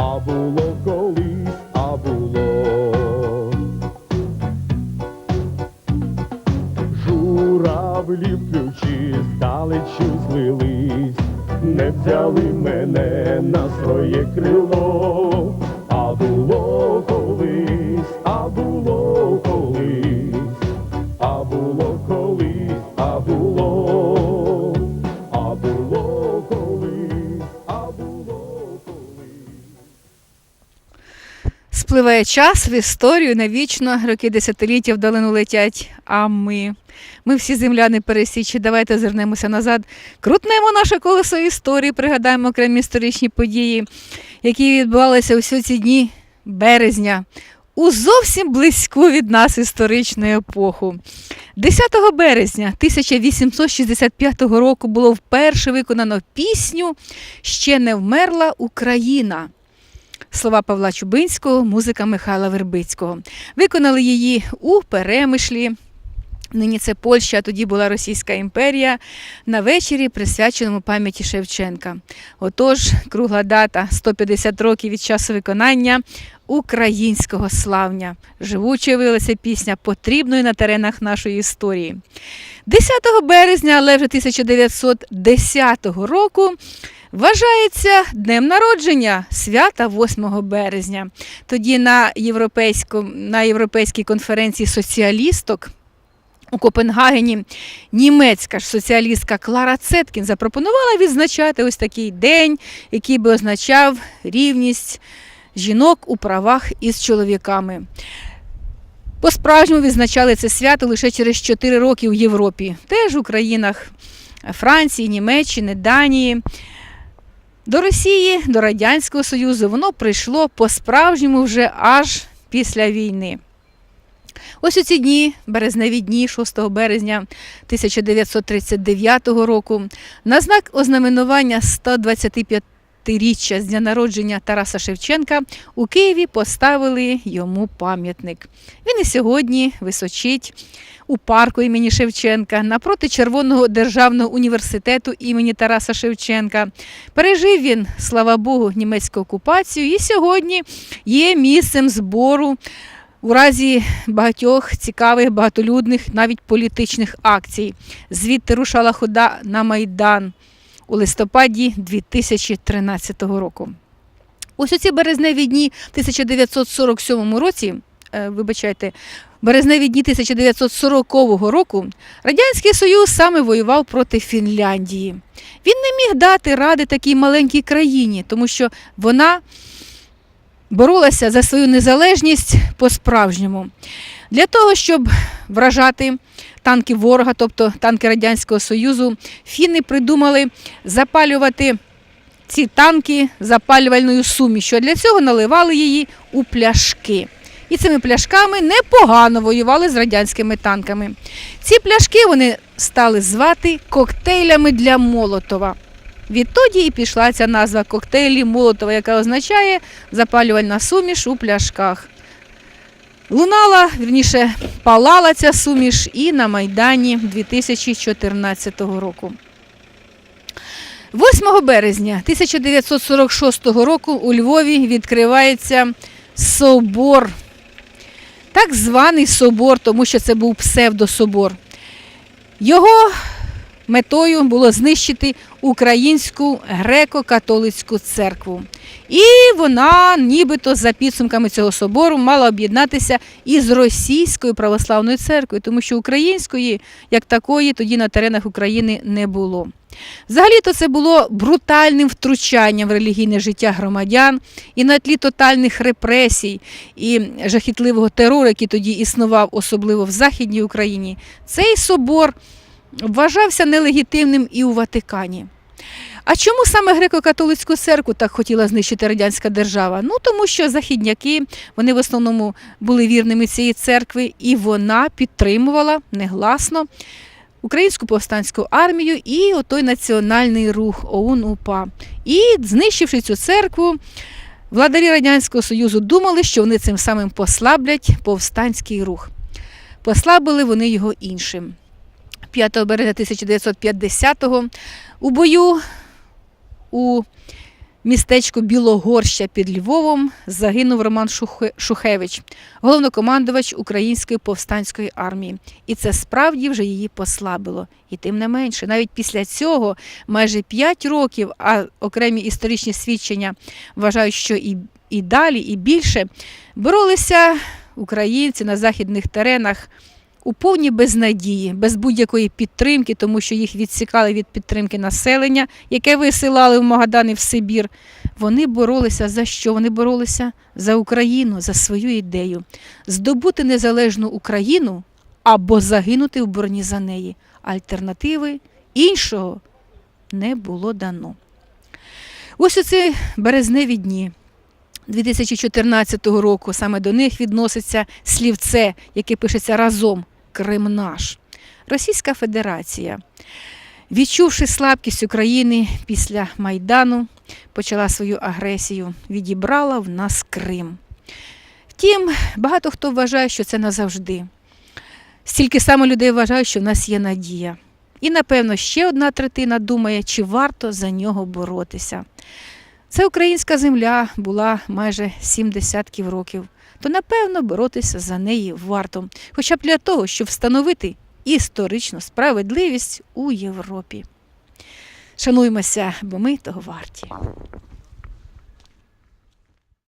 а було колись, а було. Журавлі в ключі здалечі злились, не взяли мене на своє крило, а було колись, а було. Спливає час в історію навічно, роки десятиліття вдалину летять. А ми, ми всі земляни пересічі, давайте зернемося назад, крутнемо наше колесо історії, пригадаємо окремі історичні події, які відбувалися усі ці дні березня. У зовсім близьку від нас історичну епоху. 10 березня 1865 року було вперше виконано пісню Ще не вмерла Україна. Слова Павла Чубинського, музика Михайла Вербицького. Виконали її у Перемишлі. Нині це Польща, а тоді була Російська імперія на вечорі, присвяченому пам'яті Шевченка. Отож, кругла дата 150 років від часу виконання українського славня. Живуче виявилася пісня потрібною на теренах нашої історії. 10 березня, але вже 1910 року. Вважається днем народження свята 8 березня. Тоді на, на європейській конференції соціалісток у Копенгагені німецька ж соціалістка Клара Цеткін запропонувала відзначати ось такий день, який би означав рівність жінок у правах із чоловіками. По-справжньому відзначали це свято лише через 4 роки у Європі, теж у країнах Франції, Німеччини, Данії. До Росії, до Радянського Союзу воно прийшло по-справжньому вже аж після війни. Ось у ці дні, березневі дні, 6 березня 1939 року, на знак ознаменування 125-річчя з дня народження Тараса Шевченка у Києві поставили йому пам'ятник. Він і сьогодні височить у парку імені Шевченка напроти Червоного державного університету імені Тараса Шевченка. Пережив він, слава Богу, німецьку окупацію і сьогодні є місцем збору у разі багатьох цікавих, багатолюдних, навіть політичних акцій. Звідти рушала хода на Майдан у листопаді 2013 року. Ось у ці березневі дні 1947 році, е, вибачайте, березневі дні 1940 року Радянський Союз саме воював проти Фінляндії. Він не міг дати ради такій маленькій країні, тому що вона боролася за свою незалежність по-справжньому. Для того, щоб вражати танки ворога, тобто танки Радянського Союзу, фіни придумали запалювати ці танки запалювальною сумішю. Для цього наливали її у пляшки. І цими пляшками непогано воювали з радянськими танками. Ці пляшки вони стали звати коктейлями для Молотова. Відтоді і пішла ця назва коктейлі Молотова, яка означає запалювальна суміш у пляшках. Лунала, вірніше, палала ця суміш і на Майдані 2014 року. 8 березня 1946 року у Львові відкривається собор. Так званий собор, тому що це був псевдособор. Його метою було знищити українську греко-католицьку церкву. І вона, нібито за підсумками цього собору, мала об'єднатися із російською православною церквою, тому що української, як такої, тоді на теренах України не було. Взагалі-то це було брутальним втручанням в релігійне життя громадян і на тлі тотальних репресій і жахітливого терору, який тоді існував, особливо в Західній Україні. Цей собор вважався нелегітимним і у Ватикані. А чому саме греко-католицьку церкву так хотіла знищити радянська держава? Ну тому що західняки вони в основному були вірними цієї церкви, і вона підтримувала негласно українську повстанську армію і отой національний рух ОУН УПА. І знищивши цю церкву, владарі радянського союзу думали, що вони цим самим послаблять повстанський рух. Послабили вони його іншим. 5 березня 1950-го у бою у містечку Білогорща під Львовом загинув Роман Шухе- Шухевич, головнокомандувач Української повстанської армії. І це справді вже її послабило. І тим не менше, навіть після цього майже 5 років, а окремі історичні свідчення вважають, що і, і далі, і більше боролися українці на західних теренах у повній безнадії, без будь-якої підтримки, тому що їх відсікали від підтримки населення, яке висилали в Магадан і в Сибір. Вони боролися за що? Вони боролися за Україну, за свою ідею, здобути незалежну Україну або загинути в борні за неї. Альтернативи іншого не було дано. Ось у ці березневі дні 2014 року саме до них відноситься слівце, яке пишеться разом Крим наш. Російська Федерація, відчувши слабкість України після Майдану, почала свою агресію, відібрала в нас Крим. Втім, багато хто вважає, що це назавжди. Стільки саме людей вважають, що в нас є надія. І, напевно, ще одна третина думає, чи варто за нього боротися. Це українська земля була майже сім десятків років, то напевно боротися за неї варто, хоча б для того, щоб встановити історичну справедливість у Європі. Шануймося, бо ми того варті.